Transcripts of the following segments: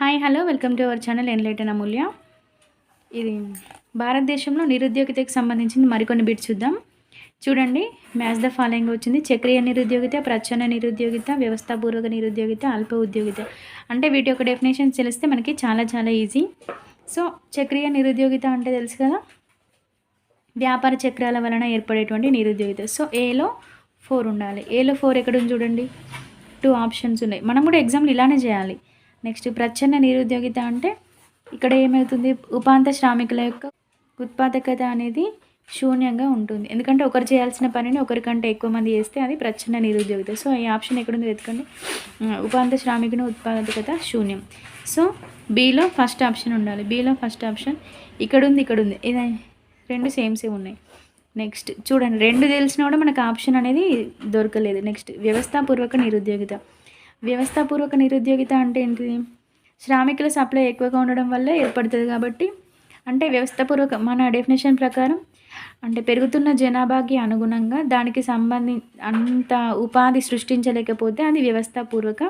Hi hello welcome to our channel enlighten Amulya. ఇది భారతదేశంలో నిరుద్యోగితకి సంబంధించిన మరికొన్ని బిట్స్ చూద్దాం. చూడండి మ్యాచ్ ద ఫాలోయింగ్ వచ్చింది. చక్రీయ నిరుద్యోగిత ప్రచ్ఛన్న నిరుద్యోగిత వ్యవస్థాపూర్వక నిరుద్యోగిత అల్ప ఉద్యోగిత. అంటే వీటి యొక్క డెఫినేషన్స్ తెలిస్తే మనకి చాలా చాలా ఈజీ సో చక్రీయ నిరుద్యోగిత అంటే తెలుసు కదా? వ్యాపార చక్రాల వలన ఏర్పడేటువంటి నిరుద్యోగిత. సో ఏలో ఫోర్ ఉండాలి. ఏలో ఫోర్ ఎక్కడ చూడండి? టూ ఆప్షన్స్ ఉన్నాయి. మనం కూడా ఎగ్జామ్లు ఇలానే చేయాలి. నెక్స్ట్ ప్రచ్ఛన్న నిరుద్యోగిత అంటే ఇక్కడ ఏమవుతుంది? ఉపాంత శ్రామికుల యొక్క ఉత్పాదకత అనేది శూన్యంగా ఉంటుంది. ఎందుకంటే ఒకరు చేయాల్సిన పనిని ఒకరికంటే ఎక్కువ మంది చేస్తే అది ప్రచ్ఛన్న నిరుద్యోగిత. సో ఈ ఆప్షన్ ఎక్కడుంది వెతకండి ఉపాంత శ్రామికుని ఉత్పాదకత శూన్యం. సో బీలో ఫస్ట్ ఆప్షన్ ఉండాలి. బీలో ఫస్ట్ ఆప్షన్ ఇక్కడ ఉంది ఇక్కడ ఉంది ఇది రెండు సేమ్ సేమ్ ఉన్నాయి. నెక్స్ట్ చూడండి. రెండు తెలిసినా కూడా మనకు ఆప్షన్ అనేది దొరకలేదు. నెక్స్ట్ వ్యవస్థాపూర్వక నిరుద్యోగిత. వ్యవస్థాపూర్వక నిరుద్యోగిత అంటే ఏంటిది? శ్రామికుల సప్లై ఎక్కువగా ఉండడం వల్ల ఏర్పడుతుంది కాబట్టి అంటే వ్యవస్థాపూర్వక మన డెఫినేషన్ ప్రకారం అంటే పెరుగుతున్న జనాభాకి అనుగుణంగా దానికి సంబంధి అంత ఉపాధి సృష్టించలేకపోతే అది వ్యవస్థాపూర్వక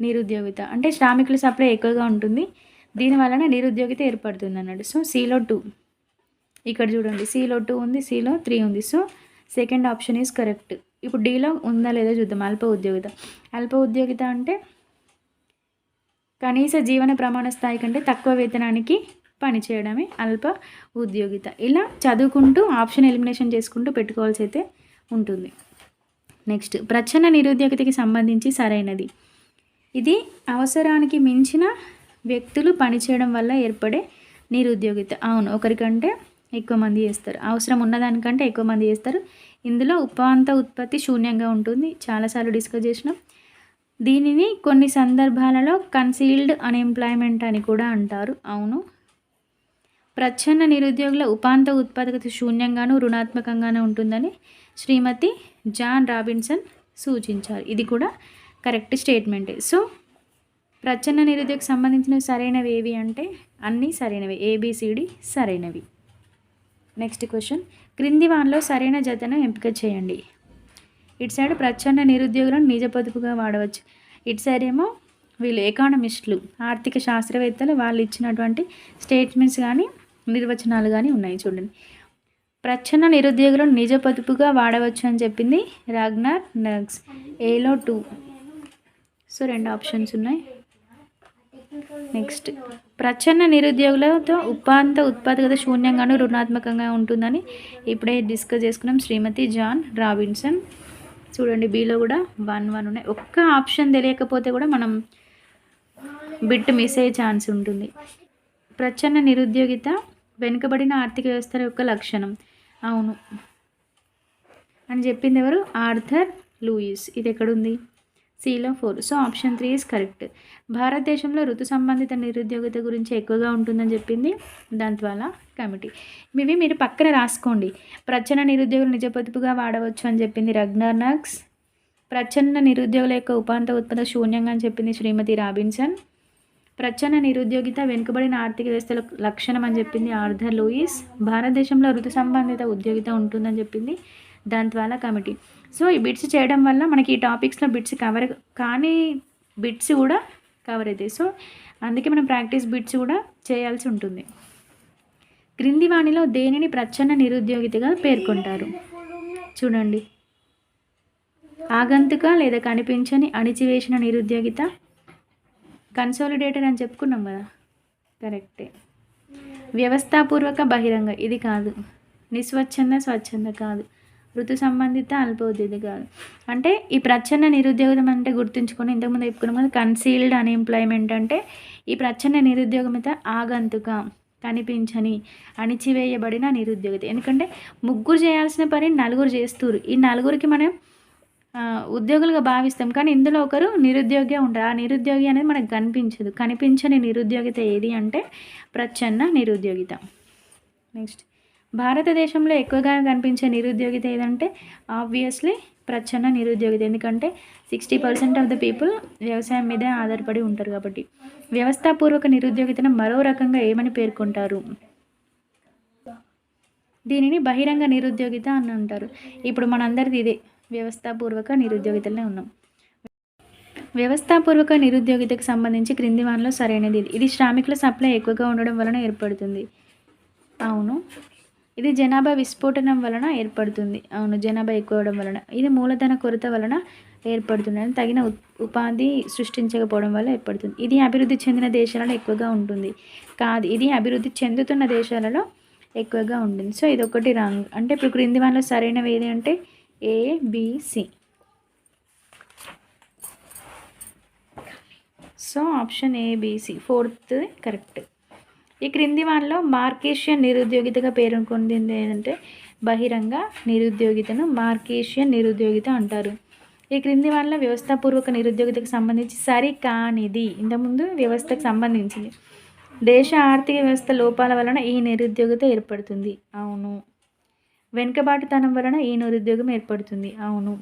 నిరుద్యోగిత. అంటే శ్రామికుల సప్లై ఎక్కువగా ఉంటుంది. దీని వలన నిరుద్యోగిత ఏర్పడుతుంది అన్నట్టు సో సీలో టూ. ఇక్కడ చూడండి. సీలో టూ ఉంది సీలో త్రీ ఉంది. So second option is correct. ఇప్పుడు డీలో ఉందా లేదా చూద్దాం. అల్ప ఉద్యోగిత అల్ప ఉద్యోగిత అంటే కనీస జీవన ప్రమాణ స్థాయి కంటే తక్కువ వేతనానికి పని చేయడమే అల్ప ఉద్యోగిత ఇలా చదువుకుంటూ ఆప్షన్ ఎలిమినేషన్ చేసుకుంటూ పెట్టుకోవాల్సి అయితే ఉంటుంది. నెక్స్ట్ ప్రచ్ఛన్న నిరుద్యోగితకి సంబంధించి సరైనది. ఇది అవసరానికి మించిన వ్యక్తులు పనిచేయడం వల్ల ఏర్పడే నిరుద్యోగిత. అవును ఒకరికంటే ఎక్కువ మంది చేస్తారు. అవసరం ఉన్నదానికంటే ఎక్కువ మంది చేస్తారు. ఇందులో ఉపాంత ఉత్పత్తి శూన్యంగా ఉంటుంది. చాలాసార్లు డిస్కస్ చేసినాం. దీనిని కొన్ని సందర్భాలలో కన్సీల్డ్ అన్ఎంప్లాయ్మెంట్ అని కూడా అంటారు. అవును. ప్రచ్ఛన్న నిరుద్యోగుల ఉపాంత ఉత్పాదకత శూన్యంగాను రుణాత్మకంగానే ఉంటుందని శ్రీమతి జాన్ రాబిన్సన్ సూచించారు. ఇది కూడా కరెక్ట్ స్టేట్మెంటే. సో ప్రచ్ఛన్న నిరుద్యోగకు సంబంధించినవి సరైనవి ఏవి అంటే అన్నీ సరైనవి. ఏబిసిడి సరైనవి. నెక్స్ట్ క్వశ్చన్ క్రింది వానలో సరైన జతను ఎంపిక చేయండి. ఇటు సైడ్ ప్రచ్ఛన్న నిరుద్యోగులను నిజ పొదుపుగా వాడవచ్చు. ఇటు సైడ్ ఏమో వీళ్ళు ఎకానమిస్టులు ఆర్థిక శాస్త్రవేత్తలు వాళ్ళు ఇచ్చినటువంటి స్టేట్మెంట్స్ కానీ నిర్వచనాలు కానీ ఉన్నాయి చూడండి. ప్రచ్ఛన్న నిరుద్యోగులను నిజ పొదుపుగా వాడవచ్చు అని చెప్పింది రాగ్నార్ నగ్స్ ఏలో టూ సో రెండు ఆప్షన్స్ ఉన్నాయి. నెక్స్ట్ ప్రచ్ఛన్న నిరుద్యోగులతో ఉపాంత ఉత్పాదకత శూన్యంగాను రుణాత్మకంగా ఉంటుందని ఇప్పుడే డిస్కస్ చేసుకున్నాం శ్రీమతి జాన్ రాబిన్సన్. చూడండి బీలో కూడా వన్ వన్ ఉన్నాయి. ఒక్క ఆప్షన్ తెలియకపోతే కూడా మనం బిట్ మిస్ అయ్యే ఛాన్స్ ఉంటుంది. ప్రచ్ఛన్న నిరుద్యోగిత వెనుకబడిన ఆర్థిక వ్యవస్థ యొక్క లక్షణం. అవును. అని చెప్పింది ఎవరు? Arthur Lewis. ఇది ఎక్కడుంది? సిలో four so option three is correct భారతదేశంలో ఋతు సంబంధిత నిరుద్యోగిత గురించి ఎక్కువగా ఉంటుందని చెప్పింది దాని ద్వారా కమిటీ. ఇవి మీరు పక్కన రాసుకోండి. ప్రచ్ఛన్న నిరుద్యోగులు నిజ పొదుపుగా వాడవచ్చు అని చెప్పింది రగ్నర్ నక్స్ ప్రచ్ఛన్న నిరుద్యోగుల యొక్క ఉపాంత ఉత్పత్తి శూన్యంగా అని చెప్పింది శ్రీమతి రాబిన్సన్. ప్రచ్ఛన్న నిరుద్యోగిత వెనుకబడిన ఆర్థిక వ్యవస్థల లక్షణం అని చెప్పింది ఆర్థర్ లూయిస్. భారతదేశంలో ఋతు సంబంధిత ఉద్యోగిత ఉంటుందని చెప్పింది దాని ద్వారా కమిటీ. సో ఈ బిట్స్ చేయడం వల్ల మనకి ఈ టాపిక్స్లో బిట్స్ కవర్ కానీ బిట్స్ కూడా కవర్ అవుతాయి. సో అందుకే మనం ప్రాక్టీస్ బిట్స్ కూడా చేయాల్సి ఉంటుంది. క్రింది వాణిలో దేనిని ప్రచ్ఛన్న నిరుద్యోగితగా పేర్కొంటారు? చూడండి. ఆగంతుక లేదా కనిపించని అణిచివేసిన నిరుద్యోగిత. కన్సోలిడేటర్ అని చెప్పుకున్నాం కదా. కరెక్టే. వ్యవస్థాపూర్వక బహిరంగ ఇది కాదు. నిస్వచ్ఛంద స్వచ్ఛంద కాదు. ఋతు సంబంధిత అల్పోద్యోగి కాదు. అంటే ఈ ప్రచ్ఛన్న నిరుద్యోగం అంటే గుర్తుంచుకొని ఇంతకుముందు చెప్పుకున్నాం కదా కన్సీల్డ్ అన్ఎంప్లాయ్మెంట్ అంటే ఈ ప్రచ్ఛన్న నిరుద్యోగమిత ఆగంతుక కనిపించని అణిచివేయబడిన నిరుద్యోగిత. ఎందుకంటే ముగ్గురు చేయాల్సిన పని నలుగురు చేస్తారు ఈ నలుగురికి మనం ఉద్యోగులుగా భావిస్తాం. కానీ ఇందులో ఒకరు నిరుద్యోగి ఉంటారు. ఆ నిరుద్యోగి అనేది మనకు కనిపించదు. కనిపించని నిరుద్యోగిత ఏది అంటే ప్రచ్ఛన్న నిరుద్యోగిత. నెక్స్ట్. భారతదేశంలో ఎక్కువగా కనిపించే నిరుద్యోగిత ఏదంటే ఆబ్వియస్లీ ప్రచ్ఛన్న నిరుద్యోగిత. ఎందుకంటే sixty percent of the people వ్యవసాయం మీదే ఆధారపడి ఉంటారు కాబట్టి. వ్యవస్థాపూర్వక నిరుద్యోగితను మరో రకంగా ఏమని పేర్కొంటారు? దీనిని బహిరంగ నిరుద్యోగిత అని అంటారు. ఇప్పుడు మనందరిది ఇదే. వ్యవస్థాపూర్వక నిరుద్యోగితలనే ఉన్నాం. వ్యవస్థాపూర్వక నిరుద్యోగితకు సంబంధించి క్రింది వానలో సరైనది ఇది. ఇది శ్రామికుల సప్లై ఎక్కువగా ఉండడం వలన ఏర్పడుతుంది. అవును. ఇది జనాభా విస్ఫోటనం వలన ఏర్పడుతుంది. అవును జనాభా ఎక్కువ అవడం వలన. ఇది మూలధన కొరత వలన ఏర్పడుతుంది అని తగిన ఉ- ఉపాధి సృష్టించకపోవడం వల్ల ఏర్పడుతుంది. ఇది అభివృద్ధి చెందిన దేశాలలో ఎక్కువగా ఉంటుంది. కాదు ఇది అభివృద్ధి చెందుతున్న దేశాలలో ఎక్కువగా ఉంటుంది. సో ఇది ఒకటి రాంగ్. అంటే ఇప్పుడు క్రింది వానలో సరైనవి ఏది అంటే ABC so option ABC fourth correct ఈ క్రింది వారిలో మార్కేషియన్ నిరుద్యోగితగా పేర్కొంది ఏంటంటే బహిరంగ నిరుద్యోగితను మార్కేషియన్ నిరుద్యోగిత అంటారు. ఈ క్రింది వారిలో వ్యవస్థాపూర్వక నిరుద్యోగితకు సంబంధించి సరి కానిది ఇంతకుముందు వ్యవస్థకు సంబంధించింది. దేశ ఆర్థిక వ్యవస్థ లోపాల వలన ఈ నిరుద్యోగిత ఏర్పడుతుంది. అవును. వెనుకబాటుతనం వలన ఈ నిరుద్యోగం ఏర్పడుతుంది. అవును.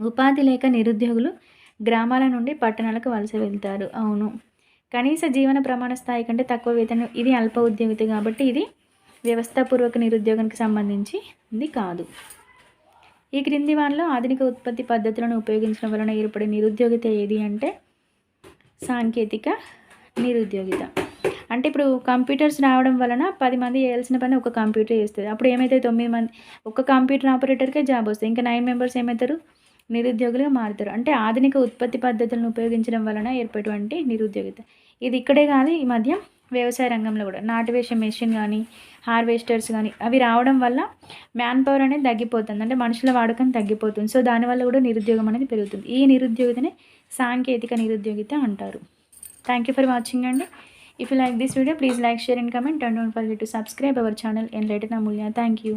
ఉపాధి లేక నిరుద్యోగులు గ్రామాల నుండి పట్టణాలకు వలస వెళ్తారు. అవును. కనీస జీవన ప్రమాణ స్థాయి కంటే తక్కువ వేతనం ఇది అల్ప ఉద్యోగిత కాబట్టి ఇది వ్యవస్థాపూర్వక నిరుద్యోగానికి సంబంధించి ఇది కాదు. ఈ క్రింది వానలో ఆధునిక ఉత్పత్తి పద్ధతులను ఉపయోగించడం వలన ఏర్పడే నిరుద్యోగిత ఏది అంటే సాంకేతిక నిరుద్యోగిత. అంటే ఇప్పుడు కంప్యూటర్స్ రావడం వలన పది మంది చేయాల్సిన పని ఒక కంప్యూటర్ చేస్తుంది. అప్పుడు ఏమైతే తొమ్మిది మంది ఒక కంప్యూటర్ ఆపరేటర్కే జాబ్ వస్తుంది. ఇంకా నైన్ మెంబర్స్ ఏమవుతారు? నిరుద్యోగులుగా మారుతారు. అంటే ఆధునిక ఉత్పత్తి పద్ధతులను ఉపయోగించడం వలన ఏర్పడేటువంటి నిరుద్యోగిత. ఇది ఇక్కడే కాదు ఈ మధ్య వ్యవసాయ రంగంలో కూడా. నాటువేసే మెషిన్ కానీ హార్వెస్టర్స్ కానీ అవి రావడం వల్ల మ్యాన్ పవర్ అనేది తగ్గిపోతుంది. అంటే మనుషుల వాడకం తగ్గిపోతుంది. సో దానివల్ల కూడా నిరుద్యోగం అనేది పెరుగుతుంది. ఈ నిరుద్యోగితనే సాంకేతిక నిరుద్యోగిత అంటారు. థ్యాంక్ యూ ఫర్ వాచింగ్ అండి. If you like this video please like share and comment and don't forget to subscribe our channel and letter మూల్య thank you